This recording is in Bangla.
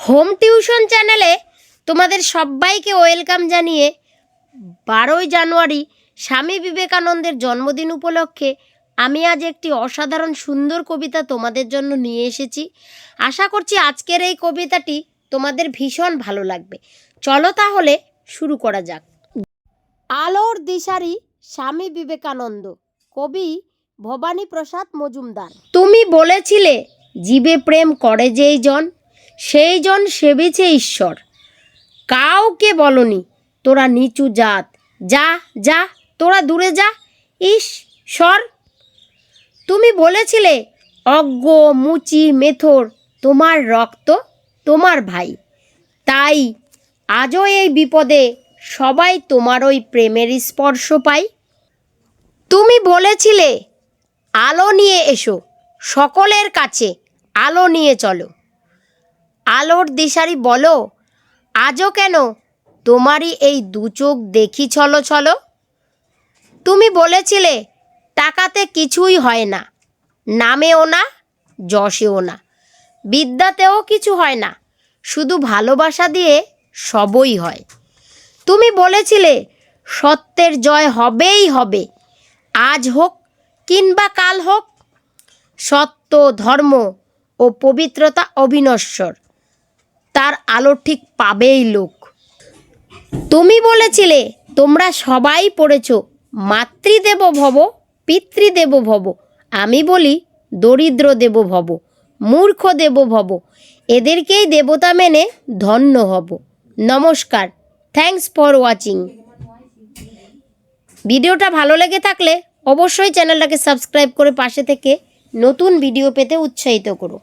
হোম টিউশন চ্যানেলে তোমাদের সবাইকে ওয়েলকাম জানিয়ে বারোই জানুয়ারি স্বামী বিবেকানন্দের জন্মদিন উপলক্ষে আমি আজ একটি অসাধারণ সুন্দর কবিতা তোমাদের জন্য নিয়ে এসেছি। আশা করছি আজকের এই কবিতাটি তোমাদের ভীষণ ভালো লাগবে। চলো তাহলে শুরু করা যাক। আলোর দিশারি স্বামী বিবেকানন্দ, কবি ভবানী প্রসাদ মজুমদার। তুমি বলেছিলে, জীবে প্রেম করে যেই জন সেই জন সেবিছে ঈশ্বর। কাউকে বলনি, তোরা নিচু জাত। যা যা, তোরা দূরে যা। সর তুমি বলেছিলে, অজ্ঞ, মুচি, মেথর, তোমার রক্ত, তোমার ভাই। তাই আজও এই বিপদে সবাই তোমার ওই প্রেমের স্পর্শ পাই তুমি বলেছিলে, আলো নিয়ে এসো, সকলের কাছে আলো নিয়ে চলো। আলোর দিশারি বলো। আজও কেন তোমারই এই দু চোখ দেখি ছলো ছলো? তুমি বলেছিলে, টাকাতে কিছুই হয় না। নামেও না, যশেও না। বিদ্যাতেও কিছু হয় না। শুধু ভালোবাসা দিয়ে সবই হয়। তুমি বলেছিলে, সত্যের জয় হবেই হবে। আজ হোক কিংবা কাল হোক, সত্য, ধর্ম ও পবিত্রতা অবিনশ্বর তার আলো ঠিক পাবেই লোক। তুমি বলেছিলে, তোমরা সবাই পড়েছ, মাতৃদেব ভব, পিতৃদেব ভব। আমি বলি, দরিদ্র দেব ভব, মূর্খ দেব ভব। এদেরকেই দেবতা মেনে ধন্য হব। নমস্কার, থ্যাঙ্কস ফর ওয়াচিং। ভিডিওটা ভালো লেগে থাকলে অবশ্যই চ্যানেলটাকে সাবস্ক্রাইব করে পাশে থেকে নতুন ভিডিও পেতে উৎসাহিত করো।